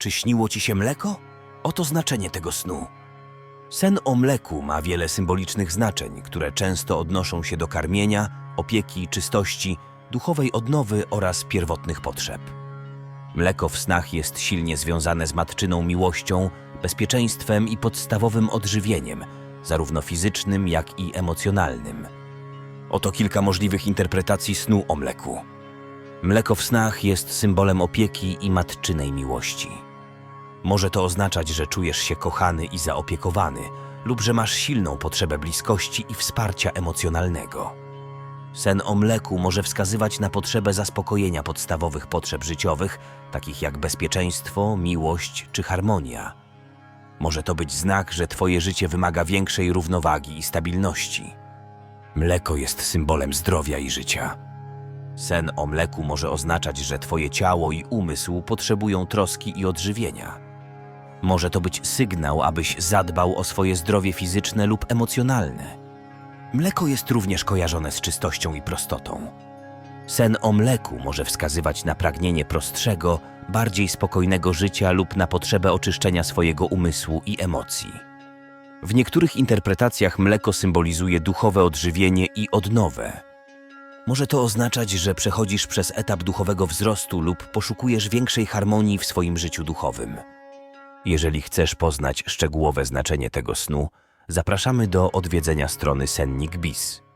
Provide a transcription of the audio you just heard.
Czy śniło ci się mleko? Oto znaczenie tego snu. Sen o mleku ma wiele symbolicznych znaczeń, które często odnoszą się do karmienia, opieki, czystości, duchowej odnowy oraz pierwotnych potrzeb. Mleko w snach jest silnie związane z matczyną miłością, bezpieczeństwem i podstawowym odżywieniem, zarówno fizycznym, jak i emocjonalnym. Oto kilka możliwych interpretacji snu o mleku. Mleko w snach jest symbolem opieki i matczynej miłości. Może to oznaczać, że czujesz się kochany i zaopiekowany, lub że masz silną potrzebę bliskości i wsparcia emocjonalnego. Sen o mleku może wskazywać na potrzebę zaspokojenia podstawowych potrzeb życiowych, takich jak bezpieczeństwo, miłość czy harmonia. Może to być znak, że Twoje życie wymaga większej równowagi i stabilności. Mleko jest symbolem zdrowia i życia. Sen o mleku może oznaczać, że Twoje ciało i umysł potrzebują troski i odżywienia. Może to być sygnał, abyś zadbał o swoje zdrowie fizyczne lub emocjonalne. Mleko jest również kojarzone z czystością i prostotą. Sen o mleku może wskazywać na pragnienie prostszego, bardziej spokojnego życia lub na potrzebę oczyszczenia swojego umysłu i emocji. W niektórych interpretacjach mleko symbolizuje duchowe odżywienie i odnowę. Może to oznaczać, że przechodzisz przez etap duchowego wzrostu lub poszukujesz większej harmonii w swoim życiu duchowym. Jeżeli chcesz poznać szczegółowe znaczenie tego snu, zapraszamy do odwiedzenia strony Sennik Bis.